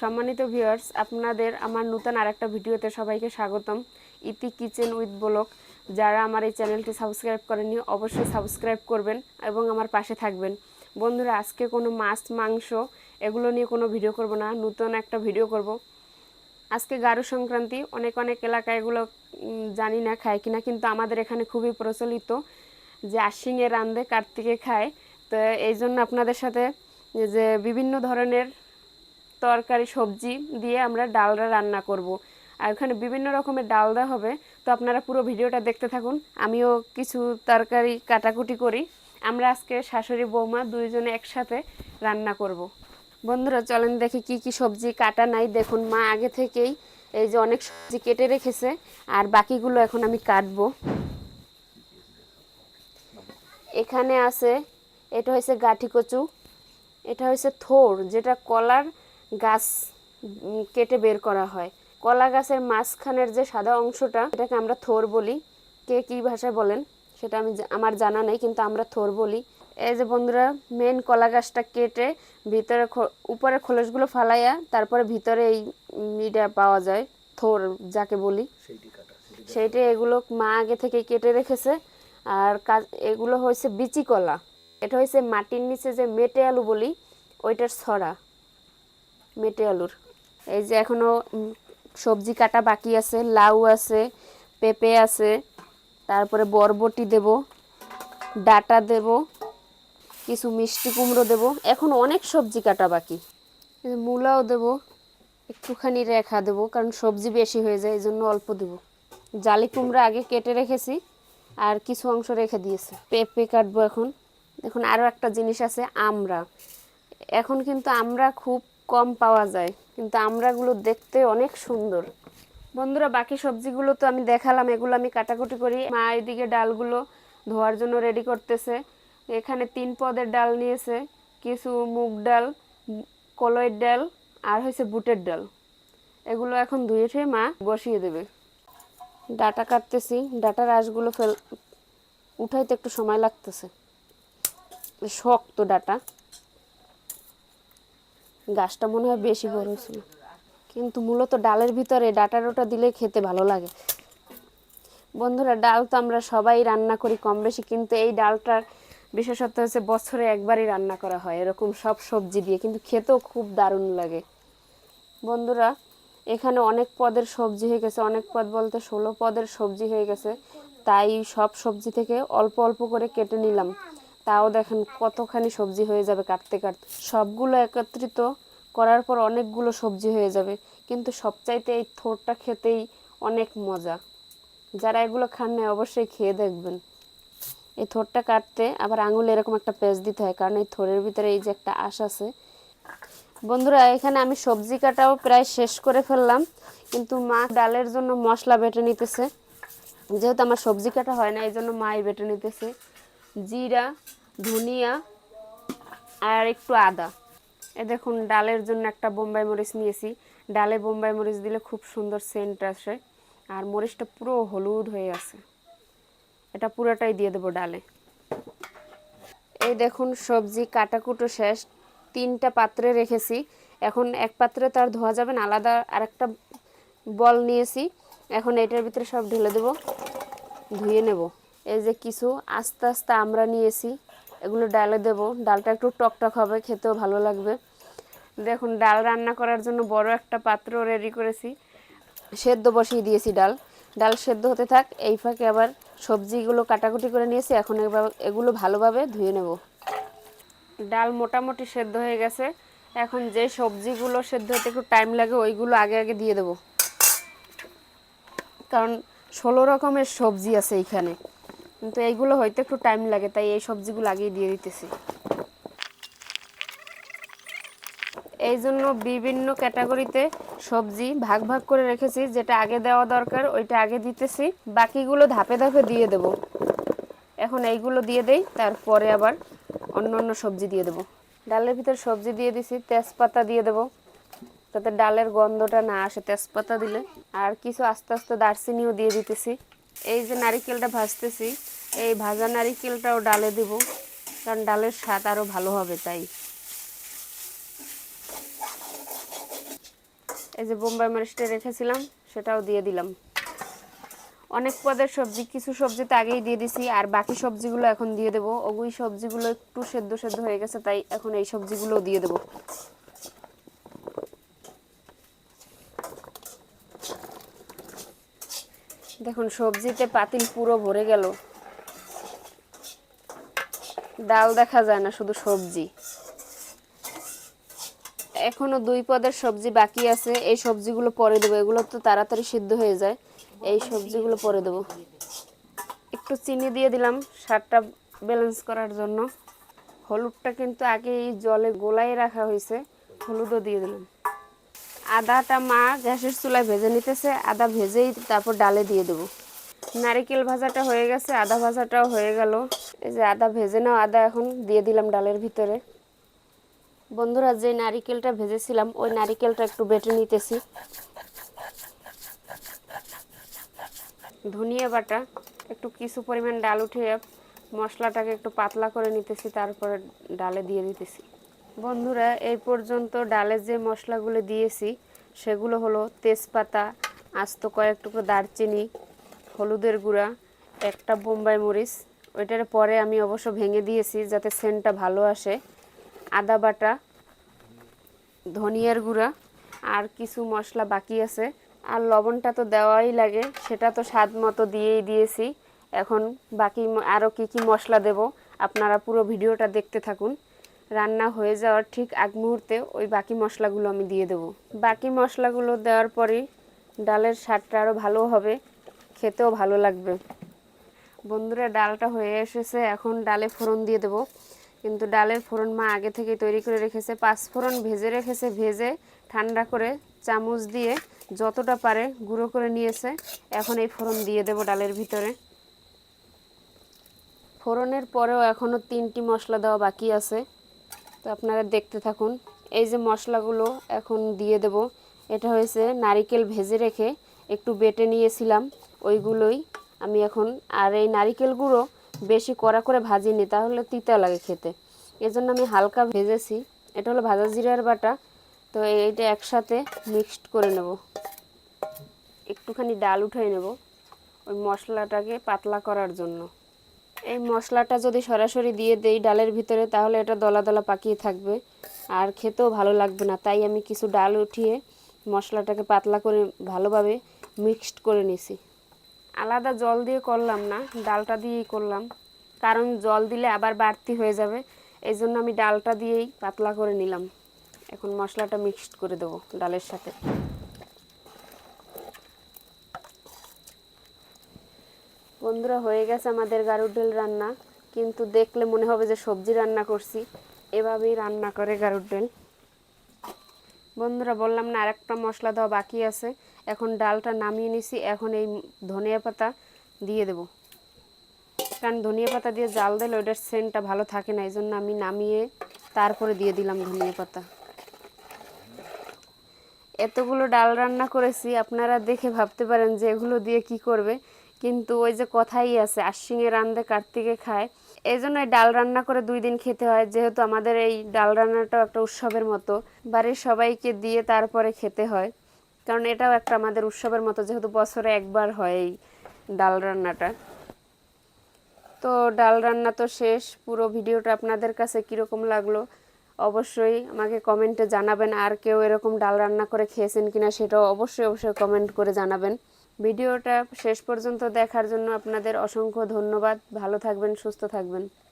সম্মানিত ভিউয়ার্স আপনাদের আমার নতুন আরেকটা ভিডিওতে সবাইকে স্বাগতম। ইতি কিচেন উইথ ব্লগ যারা আমার এই চ্যানেলটি সাবস্ক্রাইব করেননি, অবশ্যই সাবস্ক্রাইব করবেন এবং আমার পাশে থাকবেন। বন্ধুরা, আজকে কোনো মাছ, মাংস এগুলো নিয়ে কোনো ভিডিও করব না, নতুন একটা ভিডিও করব। আজকে গারু সংক্রান্তি, অনেক অনেক এলাকায় এগুলো জানি না, খায় কিনা, কিন্তু আমাদের এখানে খুবই প্রচলিত যে আশ্বিনে রান্ধে কার্তিকে খায়। তো এই জন্য আপনাদের সাথে যে বিভিন্ন ধরনের তরকারি, সবজি দিয়ে আমরা ডালটা রান্না করব। আর ওখানে বিভিন্ন রকমের ডাল দেওয়া হবে। তো আপনারা পুরো ভিডিওটা দেখতে থাকুন। আমিও কিছু তরকারি কাটাকুটি করি। আমরা আজকে শাশুড়ি, বৌমা দুইজনে একসাথে রান্না করব। বন্ধুরা, চলেন দেখি কি কি সবজি কাটা নাই। দেখুন, মা আগে থেকেই এই যে অনেক সবজি কেটে রেখেছে। আর বাকিগুলো এখন আমি কাটবো। এখানে আছে, এটা হয়েছে গাঠি কচু এটা হয়েছে থোর, যেটা কলার গাছ কেটে বের করা হয়। কলা গাছের মাঝখানের যে সাদা অংশটা এটাকে আমরা থোর বলি। কে কী ভাষায় বলেন সেটা আমি আমার জানা নেই কিন্তু আমরা থোর বলি। এই যে বন্ধুরা মেন কলা গাছটা কেটে ভিতরে উপরে খোলসগুলো ফালাইয়া তারপরে ভিতরে এই ইটা পাওয়া যায় থোর যাকে বলি। সেইটা এগুলো মা আগে থেকে কেটে রেখেছে। আর কাজ এগুলো হয়েছে বিচি কলা। এটা হয়েছে মাটির নিচে যে মেটে আলু বলি ওইটার ছড়া। মেটে আলুর। এই যে এখনও উম, সবজি কাটা বাকি আছে লাউ আছে পেঁপে আছে তারপরে বরবটি দেব ডাটা দেব কিছু মিষ্টি কুমড়ো দেব এখন অনেক সবজি কাটা বাকি। মূলাও দেব একটুখানি রেখা দেবো কারণ সবজি বেশি হয়ে যায় এই জন্য অল্প দেবো। জালি কুমড়া আগে কেটে রেখেছি আর কিছু অংশ রেখে দিয়েছি। পেঁপে কাটবো এখন। দেখুন আরও একটা জিনিস আছে আমরা এখন কিন্তু আমরা খুব কম পাওয়া যায়, কিন্তু আমরাগুলো দেখতে অনেক সুন্দর। বন্ধুরা, বাকি সবজিগুলো তো আমি দেখালাম, এগুলো আমি কাটাকুটি করি। মা এদিকে ডালগুলো ধোয়ার জন্য রেডি করতেছে। এখানে তিন পদের ডাল নিয়েছে, কিছু মুগ ডাল কলয়ের ডাল, আর হয়েছে বুটের ডাল। এগুলো এখন ধুয়ে ঠুয়ে মা বসিয়ে দেবে। ডাটা কাটতেছি ডাটার রাশগুলো ফেল উঠাইতে একটু সময় লাগতেছে। শক্ত ডাটা। গাছটা মনে হয় বেশি বড় ছিল কিন্তু মূলত ডালের ভিতরে ডাটা ডোটা দিলে খেতে ভালো লাগে। বন্ধুরা, ডাল তো আমরা সবাই রান্না করি কম বেশি, কিন্তু এই ডালটার বিশেষত্ব হচ্ছে বছরে একবারই রান্না করা হয়, এরকম সব সবজি দিয়ে, কিন্তু খেতেও খুব দারুণ লাগে। বন্ধুরা, এখানে অনেক পদের সবজি হয়ে গেছে, অনেক পদ বলতে ষোলো পদের সবজি হয়ে গেছে, তাই সব সবজি থেকে অল্প অল্প করে কেটে নিলাম। তাও দেখেন কতখানি সবজি হয়ে যাবে কাটতে কাটতে। সবগুলো একত্রিত করার পর অনেকগুলো সবজি হয়ে যাবে। কিন্তু সবচাইতে এই থোরটা খেতেই অনেক মজা। যারা এগুলো খান না অবশ্যই খেয়ে দেখবেন। এই থোরটা কাটতে আবার আঙুলে এরকম একটা পেঁচ দিতে হয়, কারণ এই থোরের ভিতরে এই যে একটা আশ আছে। বন্ধুরা, এখানে আমি সবজি কাটাও প্রায় শেষ করে ফেললাম, কিন্তু মা ডালের জন্য মশলা বেটে নিতেছে। যেহেতু আমার সবজি কাটা হয় না, এই জন্য মাই বেটে নিতেছে। জিরা ধনিয়া আর একটু আদা। এ দেখুন, ডালের জন্য একটা বোম্বাই মরিচ নিয়েছি। ডালে বোম্বাই মরিচ দিলে খুব সুন্দর সেন্ট আসে আর মরিচটা পুরো হলুদ হয়ে আছে। এটা পুরোটাই দিয়ে দেবো ডালে। এই দেখুন, সবজি কাটাকুটো শেষ। তিনটা পাত্রে রেখেছি। এখন এক পাত্রে তো আর ধোয়া যাবে না, আলাদা আর একটা বল নিয়েছি। এখন এটার ভিতরে সব ঢেলে দেবো, ধুয়ে নেব। এই যে কিছু আস্তে আস্তে আমরা নিয়েছি। এগুলো ডালে দেব। ডালটা একটু টকটক হবে, খেতেও ভালো লাগবে। দেখুন, ডাল রান্না করার জন্য বড় একটা পাত্র রেডি করেছি। সেদ্ধ বসিয়ে দিয়েছি ডাল। ডাল সেদ্ধ হতে থাক, এই ফাঁকে আবার সবজিগুলো কাটাকুটি করে নিয়েছি। এখন এগুলো ভালোভাবে ধুয়ে নেব। ডাল মোটামুটি সেদ্ধ হয়ে গেছে। এখন যে সবজিগুলো সেদ্ধ হতে একটু টাইম লাগে, ওইগুলো আগে আগে দিয়ে দেবো। কারণ ষোলো রকমের সবজি আছে এইখানে। কিন্তু এইগুলো হয়তো একটু টাইম লাগে, তাই এই সবজিগুলো আগেই দিয়ে দিতেছি। এই জন্য বিভিন্ন ক্যাটাগরিতে সবজি ভাগ ভাগ করে রেখেছি, যেটা আগে দেওয়া দরকার, ওইটা আগে দিতেছি, বাকিগুলো ধাপে ধাপে দিয়ে দেব। এখন এইগুলো দিয়ে দেই, তারপরে আবার অন্য অন্য সবজি দিয়ে দেব। ডালের ভিতর সবজি দিয়ে দিছি, তেজপাতা দিয়ে দেব, যাতে ডালের গন্ধটা না আসে তেজপাতা দিলে। আর কিছু আস্তে আস্তে দারচিনিও দিয়ে দিতেছি। এই যে নারিকেলটা ভাজতেছি, এই ভাজা নারিকেলটাও ডালে দেব, কারণ ডালের স্বাদ আরও ভালো হবে তাই। এই যে বোম্বাই মরিচটা রেখেছিলাম, সেটাও দিয়ে দিলাম। অনেক পদের সবজি, কিছু সবজি তো আগেই দিয়ে দিছি, আর বাকি সবজিগুলো এখন দিয়ে দেবো। ওগুই সবজিগুলো একটু সেদ্ধ সেদ্ধ হয়ে গেছে, তাই এখন এই সবজিগুলোও দিয়ে দেবো। দেখুন, সবজিতে পাতিল পুরো ভরে গেল। ডাল দেখা যায় না, শুধু সবজি। এখনও দুই পদের সবজি বাকি আছে। এই সবজিগুলো পরে দেবো। এগুলো তো তাড়াতাড়ি সিদ্ধ হয়ে যায়। এই সবজিগুলো পরে দেবো। একটু চিনি দিয়ে দিলাম সারটা ব্যালেন্স করার জন্য। হলুদটা কিন্তু আগে এই জলে গোলায় রাখা হয়েছে। হলুদও দিয়ে দিলাম। আদাটা মা গ্যাসের চুলায় ভেজে নিতেছে, আদা ভেজেই তারপর ডালে দিয়ে দেবো। নারিকেল ভাজাটা হয়ে গেছে, আদা ভাজাটাও হয়ে গেল। এই যে আদা ভেজে নাও, আদা এখন দিয়ে দিলাম ডালের ভিতরে। বন্ধুরা, যে নারিকেলটা ভেজেছিলাম, ওই নারিকেলটা একটু বেটে নিতেছি। ধনিয়া বাটা, একটু কিছু পরিমাণ ডাল উঠিয়ে মশলাটাকে একটু পাতলা করে নিতেছি, তারপরে ডালে দিয়ে দিতেছি। বন্ধুরা, এই পর্যন্ত ডালে যে মশলাগুলো দিয়েছি, সেগুলো হলো তেজপাতা, আস্ত কয়েক টুকরো দারচিনি, হলুদের গুঁড়া, একটা বোম্বাই মরিচ। ওইটার পরে আমি অবশ্য ভেঙে দিয়েছি যাতে সেন্টটা ভালো আসে। আদা বাটা, ধনিয়ার গুঁড়া আর কিছু মশলা বাকি আছে। আর লবণটা তো দেওয়াই লাগে, সেটা তো স্বাদ মতো দিয়েই দিয়েছি। এখন বাকি আরও কি কি মশলা দেব, আপনারা পুরো ভিডিওটা দেখতে থাকুন। রান্না হয়ে যাওয়ার ঠিক আগ মুহূর্তে ওই বাকি মশলাগুলো আমি দিয়ে দেব। বাকি মশলাগুলো দেওয়ার পরেই ডালের স্বাদটা আরও ভালো হবে, খেতেও ভালো লাগবে। বন্ধুরা, ডালটা হয়ে এসেছে, এখন ডালে ফোড়ন দিয়ে দেবো। কিন্তু ডালের ফোড়ন মা আগে থেকে তৈরি করে রেখেছে, পাঁচ ফোড়ন ভেজে রেখেছে, ভেজে ঠান্ডা করে চামচ দিয়ে যতটা পারে গুঁড়ো করে নিয়েছে, এখন এই ফোড়ন দিয়ে দেবো ডালের ভিতরে। ফোড়নের পরেও এখনও তিনটি মশলা দেওয়া বাকি আছে। তো আপনারা দেখতে থাকুন। এই যে মশলাগুলো এখন দিয়ে দেব। এটা হয়েছে নারিকেল ভেজে রেখে একটু বেটে নিয়েছিলাম। ওইগুলোই আমি এখন আর এই নারিকেল গুঁড়ো বেশি কড়া করে ভাজিনি তাহলে তিতা লাগে খেতে। এজন্য আমি হালকা ভেজেছি। এটা হলো ভাজা জিরার বাটা। তো এইটা একসাথে মিক্সড করে নেব। একটুখানি ডাল উঠাই নেব ওই মশলাটাকে পাতলা করার জন্য। এই মশলাটা যদি সরাসরি দিয়ে দেই ডালের ভিতরে, তাহলে এটা দলা দলা পাকিয়ে থাকবে। আর খেতেও ভালো লাগবে না, তাই আমি কিছু ডাল উঠিয়ে মশলাটাকে পাতলা করে ভালোভাবে মিক্সড করে নিছি। আলাদা জল দিয়ে করলাম না, ডালটা দিয়েই করলাম। কারণ জল দিলে আবার বাড়তি হয়ে যাবে, এই জন্য আমি ডালটা দিয়েই পাতলা করে নিলাম। এখন মশলাটা মিক্সড করে দেবো ডালের সাথে। বন্ধুরা হয়ে গেছে আমাদের গারুর ডাল রান্না। কিন্তু দেখলে মনে হবে যে সবজি রান্না করছি। এভাবেই রান্না করে গারুর ডাল বন্ধুরা বললাম না, আরেকটা মশলা দেওয়া বাকি আছে। এখন ডালটা নামিয়ে নিছি। এখন এই ধনিয়া পাতা দিয়ে দেব। কারণ ধনিয়া পাতা দিয়ে জাল দিলে ওইটার সেন্টটা ভালো থাকে না এই জন্য আমি নামিয়ে তারপরে দিয়ে দিলাম ধনিয়া পাতা। এতগুলো ডাল রান্না করেছি, আপনারা দেখে ভাবতে পারেন যে এগুলো দিয়ে কি করবে। কিন্তু ওই যে কথাই আছে আশ্বিনে রান্ধে কার্তিকে খায়। এই জন্য ডাল রান্না করে দুই দিন খেতে হয়, যেহেতু আমাদের এই ডাল রান্নাটাও একটা উৎসবের মতো। বাড়ির সবাইকে দিয়ে তারপরে খেতে হয়, কারণ এটাও একটা আমাদের উৎসবের মতো, যেহেতু বছরে একবার হয় এই ডাল রান্নাটা। তো ডাল রান্না তো শেষ, পুরো ভিডিওটা আপনাদের কাছে কীরকম লাগল অবশ্যই আমাকে কমেন্টে জানাবেন, আর কেউ এরকম ডাল রান্না করে খেয়েছেন কিনা সেটাও অবশ্যই অবশ্যই কমেন্ট করে জানাবেন। ভিডিওটা শেষ পর্যন্ত দেখার জন্য আপনাদের অসংখ্য ধন্যবাদ। ভালো থাকবেন সুস্থ থাকবেন।